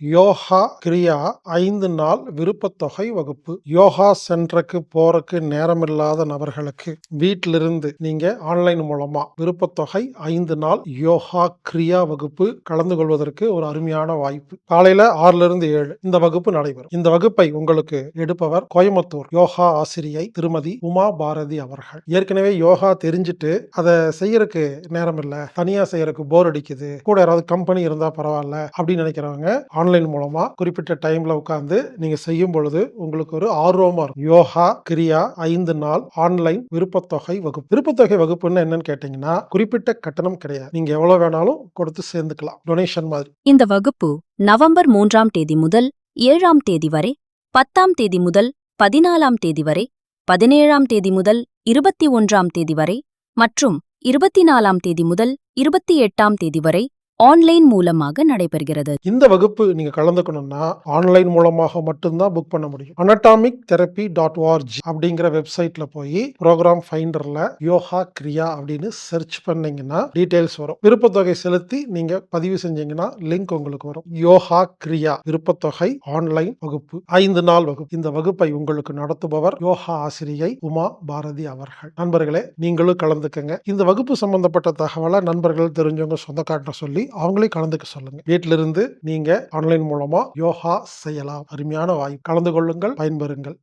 யோகா கிரியா ஐந்து நாள் விருப்பத்தொகை வகுப்பு. யோகா சென்டருக்கு போறக்கு நேரமில்லாத நபர்களுக்கு வீட்டிலிருந்து நீங்க ஆன்லைன் மூலமா விருப்பத்தொகை ஐந்து நாள் யோகா கிரியா வகுப்பு கலந்து கொள்வதற்கு ஒரு அருமையான வாய்ப்பு. காலையில ஆறுல இருந்து ஏழு இந்த வகுப்பு நடைபெறும். இந்த வகுப்பை உங்களுக்கு எடுப்பவர் கோயம்புத்தூர் யோகா ஆசிரியை திருமதி உமா பாரதி அவர்கள். ஏற்கனவே யோகா தெரிஞ்சுட்டு அதை செய்யறதுக்கு நேரம் இல்லை தனியா செய்யறதுக்கு போர் அடிக்குது கூட யாராவது கம்பெனி இருந்தா பரவாயில்ல அப்படின்னு நினைக்கிறவங்க ஆன்லைன் மூலமா குறிப்பிட்ட டைம்ல உட்கார்ந்து நீங்க செய்யும் பொழுது உங்களுக்கு ஒரு ஆர்வமா இருக்கும். யோகா கிரியா ஐந்து நாள் ஆன்லைன் விருப்பத்தொகை வகுப்பு. விருப்பத்தொகை வகுப்புன்னு என்னன்னு கேட்டீங்கன்னா குறிப்பிட்ட கட்டணம் கிடையாது. நீங்க எவ்வளவு வேணாலும் கொடுத்து சேர்ந்துக்கலாம். டொனேஷன் மாதிரி. இந்த வகுப்பு நவம்பர் மூன்றாம் தேதி முதல் ஏழாம் தேதி வரை பத்தாம் தேதி முதல் பதினாலாம் தேதி வரை பதினேழாம் தேதி முதல் இருபத்தி ஒன்றாம் தேதி வரை மற்றும் இருபத்தி நாலாம் தேதி முதல் இருபத்தி எட்டாம் தேதி வரை ஆன்லைன் மூலமாக நடைபெறுகிறது. இந்த வகுப்பு நீங்க கலந்துக்கணும்னா ஆன்லைன் மூலமாக மட்டும்தான் புக் பண்ண முடியும். அனட்டாமிக் தெரப்பி டாட் ஓஆர்ஜி அப்படிங்கிற வெப்சைட்ல போய் ப்ரோக்ராம் ஃபைண்டர்ல யோகா கிரியா அப்படின்னு சர்ச் பண்ணீங்கன்னா டீடைல்ஸ் வரும். விருப்பத்தொகை செலுத்தி நீங்க பதிவு செஞ்சீங்கன்னா லிங்க் உங்களுக்கு வரும். யோகா கிரியா விருப்பத்தொகை ஆன்லைன் வகுப்பு. ஐந்து நாள் வகுப்பு. இந்த வகுப்பை உங்களுக்கு நடத்துபவர் யோகா ஆசிரியை உமா பாரதி அவர்கள். நண்பர்களே நீங்களும் கலந்துக்கங்க. இந்த வகுப்பு சம்பந்தப்பட்ட தகவலை நண்பர்கள் தெரிஞ்சவங்க சொந்தக்காட்ட சொல்லி அவங்களையும் கலந்துக்க சொல்லுங்க. வீட்டிலிருந்து நீங்க ஆன்லைன் மூலமா யோகா செய்யலாம். அருமையான வாய்ப்பு. கலந்து கொள்ளுங்கள் பயன்பெறுங்கள்.